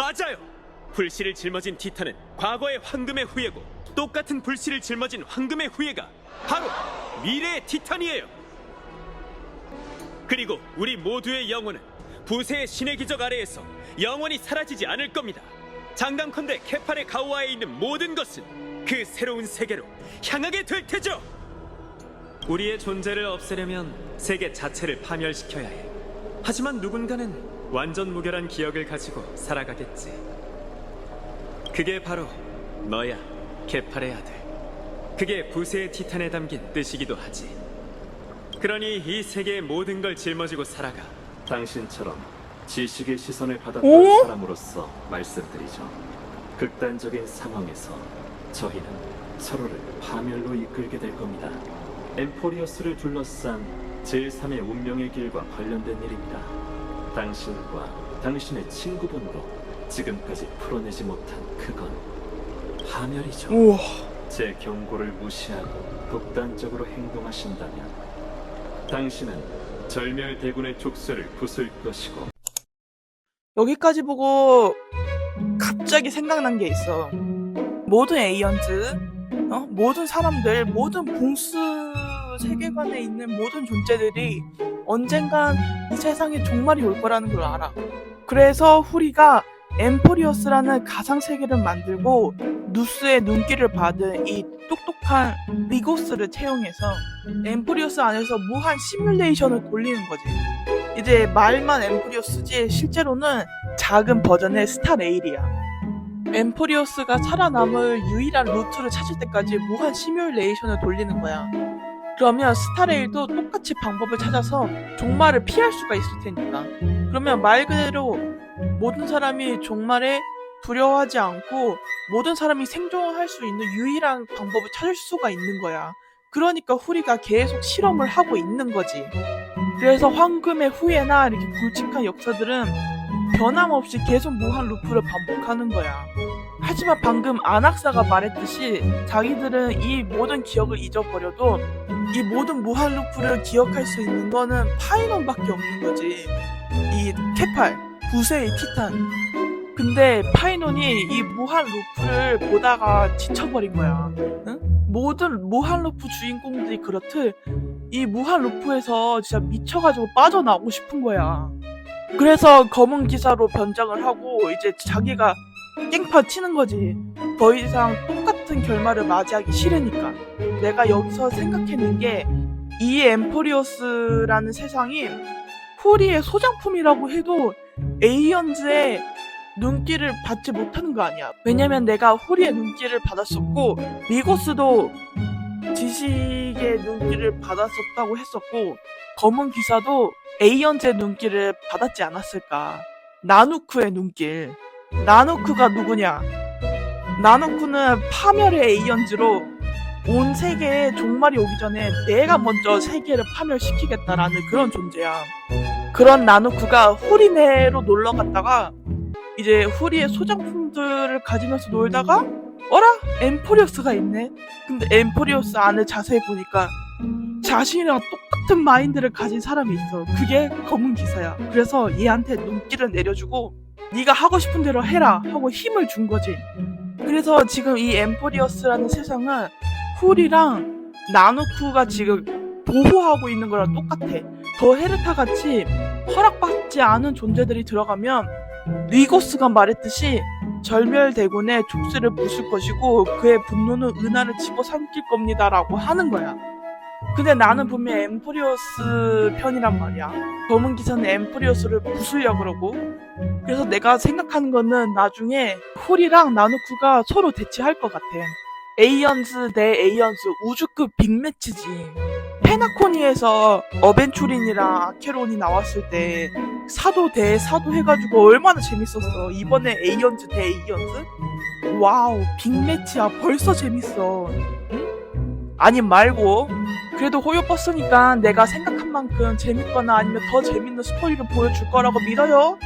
맞아요. 불씨를 짊어진 티탄은 과거의 황금의 후예고 똑같은 불씨를 짊어진 황금의 후예가 바로 미래의 티탄이에요. 그리고 우리 모두의 영혼은 부세의 신의 기적 아래에서 영원히 사라지지 않을 겁니다. 장담컨대 케팔의 가오아에 있는 모든 것은 그 새로운 세계로 향하게 될 테죠. 우리의 존재를 없애려면 세계 자체를 파멸시켜야 해. 하지만 누군가는 완전 무결한 기억을 가지고 살아가겠지. 그게 바로 너야, 케팔의 아들. 그게 부세의 티탄에 담긴 뜻이기도 하지. 그러니 이 세계의 모든 걸 짊어지고 살아가. 당신처럼 지식의 시선을 받았던 오? 사람으로서 말씀드리죠. 극단적인 상황에서 저희는 서로를 파멸로 이끌게 될 겁니다. 엠포리어스를 둘러싼 제3의 운명의 길과 관련된 일입니다. 당신과 당신의 친구분으로 지금까지 풀어내지 못한 그건 파멸이죠. 우와. 제 경고를 무시하고 독단적으로 행동하신다면 당신은 절멸 대군의 족쇄를 부술 것이고 여기까지 보고 갑자기 생각난 게 있어. 모든 에이언트, 어? 모든 사람들, 모든 봉스 세계관에 있는 모든 존재들이 언젠간 이 세상에 종말이 올 거라는 걸 알아. 그래서 후리가 엠포리어스라는 가상 세계를 만들고 누스의 눈길을 받은 이 똑똑한 리고스를 채용해서 엠포리어스 안에서 무한 시뮬레이션을 돌리는 거지. 이제 말만 엠포리어스지 실제로는 작은 버전의 스타레일이야. 엠포리어스가 살아남을 유일한 루트를 찾을 때까지 무한 시뮬레이션을 돌리는 거야. 그러면 스타레일도 똑같이 방법을 찾아서 종말을 피할 수가 있을 테니까. 그러면 말 그대로 모든 사람이 종말에 두려워하지 않고 모든 사람이 생존할 수 있는 유일한 방법을 찾을 수가 있는 거야. 그러니까 후리가 계속 실험을 하고 있는 거지. 그래서 황금의 후예나 이렇게 굵직한 역사들은 변함없이 계속 무한 루프를 반복하는 거야. 하지만 방금 안학사가 말했듯이 자기들은 이 모든 기억을 잊어버려도 이 모든 무한 루프를 기억할 수 있는 거는 파이논밖에 없는 거지. 이 케팔, 부세의 티탄. 근데 파이논이 이 무한 루프를 보다가 지쳐버린 거야. 응? 모든 무한 루프 주인공들이 그렇듯 이 무한 루프에서 진짜 미쳐가지고 빠져나오고 싶은 거야. 그래서 검은 기사로 변장을 하고 이제 자기가 깽판 치는 거지. 더 이상 똑같은 결말을 맞이하기 싫으니까. 내가 여기서 생각해낸 게이 엠포리오스라는 세상이 후리의 소장품이라고 해도 에이언즈의 눈길을 받지 못하는 거 아니야. 왜냐면 내가 후리의 눈길을 받았었고 리고스도 지식의 눈길을 받았었다고 했었고 검은 기사도 에이언즈의 눈길을 받았지 않았을까. 나누쿠의 눈길. 나누쿠가 누구냐? 나누쿠는 파멸의 에이언즈로 온 세계에 종말이 오기 전에 내가 먼저 세계를 파멸시키겠다라는 그런 존재야. 그런 나누쿠가 후리네로 놀러 갔다가 이제 후리의 소장품들을 가지면서 놀다가 어라? 엠포리오스가 있네. 근데 엠포리오스 안을 자세히 보니까 자신이랑 똑같은 마인드를 가진 사람이 있어. 그게 검은 기사야. 그래서 얘한테 눈길을 내려주고 네가 하고 싶은 대로 해라 하고 힘을 준 거지. 그래서 지금 이 엠포리어스라는 세상은 훌이랑 나누쿠가 지금 보호하고 있는 거랑 똑같아. 더 헤르타 같이 허락받지 않은 존재들이 들어가면 리고스가 말했듯이 절멸대군의 족쇄를 부술 것이고 그의 분노는 은하를 집어삼킬 겁니다라고 하는 거야. 근데 나는 분명 엠프리오스 편이란 말이야. 검은 기사는 엠프리오스를 부수려 그러고. 그래서 내가 생각하는 거는 나중에 홀이랑 나누쿠가 서로 대치할 것 같아. 에이언즈 대 에이언즈 우주급 빅매치지. 페나코니에서 어벤추린이랑 아케론이 나왔을 때 사도 대 사도 해가지고 얼마나 재밌었어. 이번에 에이언즈 대 에이언즈? 와우, 빅매치야. 벌써 재밌어. 응? 아니 말고 그래도 호요버스니까 내가 생각한 만큼 재밌거나 아니면 더 재밌는 스토리를 보여줄 거라고 믿어요.